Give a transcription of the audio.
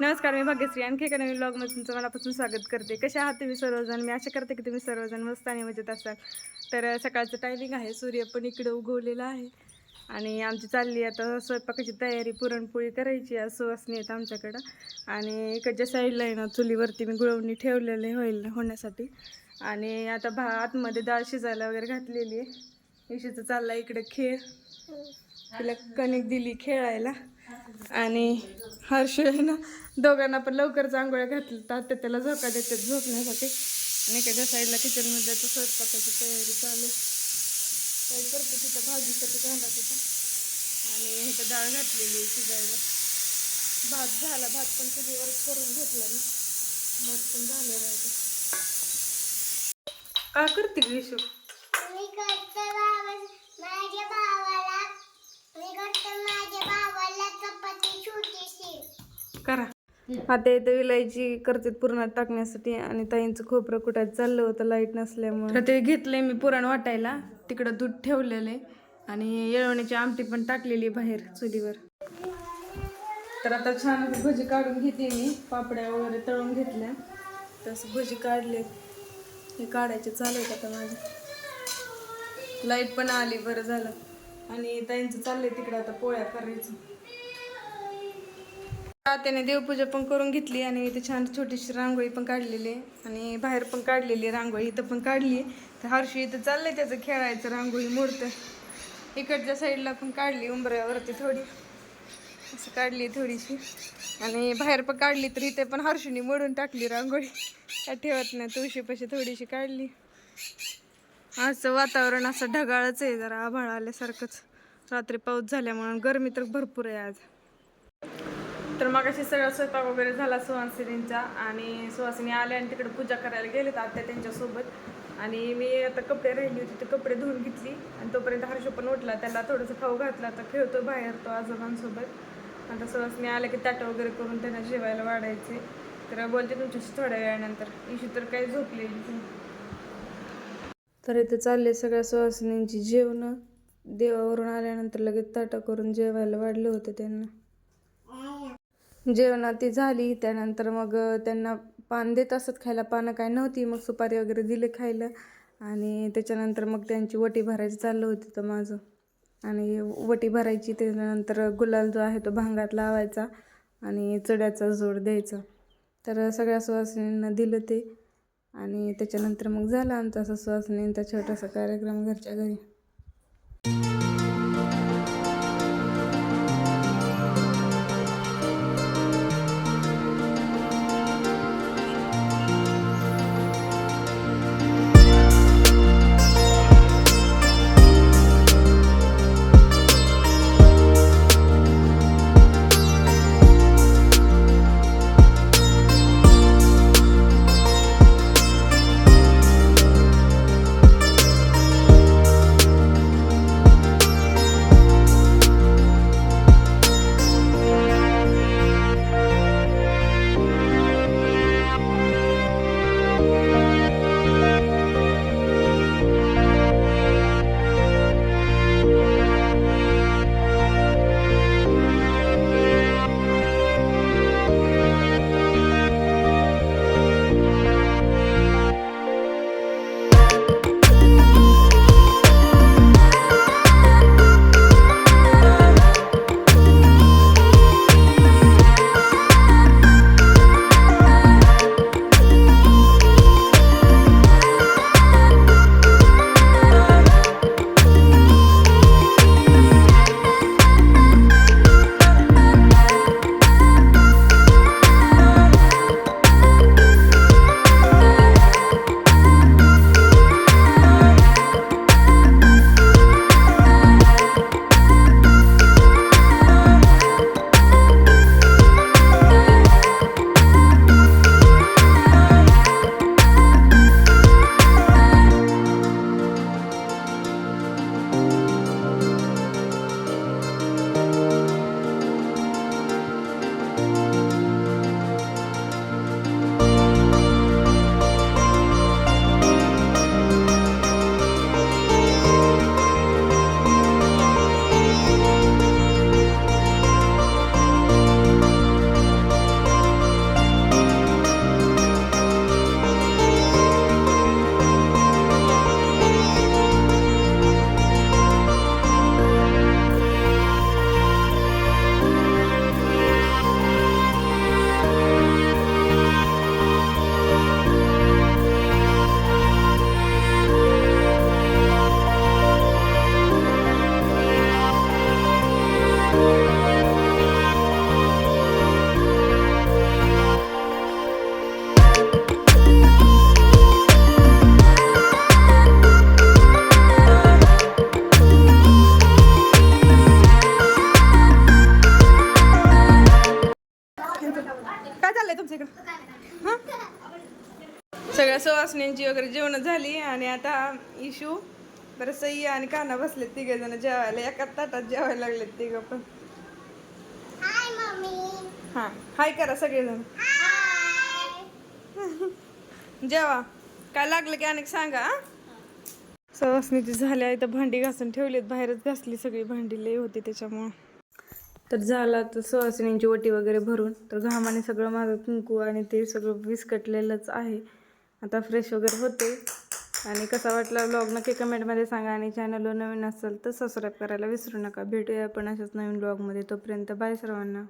नमस्कार मी भाग्यश्री. आणखी एका नवीन ब्लॉगमध्ये तुमचं मनापासून स्वागत करते. कशा आहात तुम्ही सर्वजण? मी आशा करते की तुम्ही सर्वजण मस्त आणि मजेत असाल. तर सकाळचं टायमिंग आहे. सूर्य पण इकडे उगवलेला आहे. आणि आमची चालली आता स्वयंपाकाची तयारी पुरणपोळी करायची आहे. सुवासनी आहेत आमच्याकडं. आणि इकडच्या साईडला आहे ना चुलीवरती मी गुळवणी ठेवलेले होईल होण्यासाठी. आणि आता भा आतमध्ये डाळ शिजायला वगैरे घातलेली आहे. इशीचं चालला इकडे खेळ. तिला कणिक दिली खेळायला. आणि हर्ष आहे ना दोघांना पण लवकरच आंघोळ्या घातल्या तर त्याला झोका देतात झोपण्यासाठी. आणि त्याच्या साईडला किचनमध्ये आता स्वयंपाकाची तयारी चालू आहे. काय करते तिथं भाजीसाठी झाला तिथं. आणि इथं डाळ घातलेली शिजायला. भात झाला भात पण चुलीवर करून घेतला मी. भात पण झालेला आहे इथं. काय करते ग्रीशू मी माझ्या भावाला मी करतो माझ्या भावाला चपाती छोटीशी करा. आता इथं विलायची करते पुरणात टाकण्यासाठी आणि ताईंचं खोबरं कुठात चाललं होतं लाइट नसल्यामुळे. तर ते घेतलंय मी पुरण वाटायला. तिकडं दूध ठेवलेलं आहे. आणि येळवण्याची आमटी पण टाकलेली बाहेर चुलीवर. तर आता छान भजी काढून घेते मी. पापड्या वगैरे तळून घेतल्या. तसं भजी काढले हे काढायचे चालू आहेत आता माझे. लाइट पण आली बरं झालं. आणि ताईंचं चाललंय तिकडं आता पोळ्या करायचं. त्याने देवपूजा पण करून घेतली आणि इथे छान छोटीशी रांगोळी पण काढलेली आहे. आणि बाहेर पण काढलेली रांगोळी इथं पण काढली तर हर्षी इथं चाललंय त्याचं खेळायचं रांगोळी मूर्त इकडच्या साईडला पण काढली उंबऱ्यावरती थोडी. असं काढली थोडीशी. आणि बाहेर पण काढली तर इथे पण हर्षीने मोडून टाकली रांगोळी. काय ठेवत नाही तुळशीपाशी थोडीशी काढली. आजचं वातावरण असं ढगाळच आहे जरा आभाळ आल्यासारखंच. रात्री पाऊस झाल्यामुळे गरमी तर भरपूर आहे आज. तर मग अशी सगळा स्वयंपाक वगैरे झाला सुहासिनींचा आणि सुहासिनी आल्या आणि तिकडे पूजा करायला गेले तर आत्या त्यांच्यासोबत. आणि मी आता कपडे राहिली होती ते कपडे धुवून घेतली. आणि तोपर्यंत हर्षो पण उठला त्याला थोडंसं खाऊ घातला तर खेळतो बाहेर तो आजोबांसोबत. आता सुहासिनी आल्या की ताटं वगैरे करून त्यांना जेवायला वाढायचे तर बोलते तुमच्याशी थोड्या वेळानंतर. इशू तर काही झोपलेली तर इथे चालले सगळ्या सुहासिनींची जेवणं. देवावरून आल्यानंतर लगेच ताटा करून जेवायला वाढलं होतं त्यांना. जेवणा ती झाली त्यानंतर मग त्यांना पान देत असत खायला. पानं काय नव्हती मग सुपारी वगैरे दिले खायला. आणि त्याच्यानंतर मग त्यांची वटी भरायचं चाललं होतं तर माझं. आणि वटी भरायची त्याच्यानंतर गुलाल जो आहे तो भांगात लावायचा आणि चड्याचा जोड द्यायचा. तर सगळ्या सुवासिनींना दिलं ते. आणि त्याच्यानंतर मग झाला आमचा असा सुवासिनींचा छोटासा कार्यक्रम घरच्या घरी. तर सुवासनींची वगैरे जेवण झाली आणि आता इशू बरं सई आणि काना बसलेत तिघे जण जेवायला. एका ताटात जेवायला लागलेत तिघं पण. हाय मम्मी हां हाय करा सगळेजण. जेवा. काय लागलं की अनेक सांगा? सवासणीची झाल्या इथं भांडी घासून ठेवलीत बाहेरच घासली सगळी भांडी लई होती त्याच्यामुळं. तर झाला तर सुवासिनींची ओटी वगैरे भरून तर घामाने सगळं माझं कुंकू आणि ते सगळं विस्कटलेलंच आहे. आता फ्रेश वगैरे होते. आणि कसा वाटला ब्लॉग नक्की कमेंटमध्ये सांगा. आणि चॅनलवर नवीन असेल तर सबस्क्राईब करायला विसरू नका. भेटूया आपण अशाच नवीन ब्लॉगमध्ये तोपर्यंत बाय सर्वांना.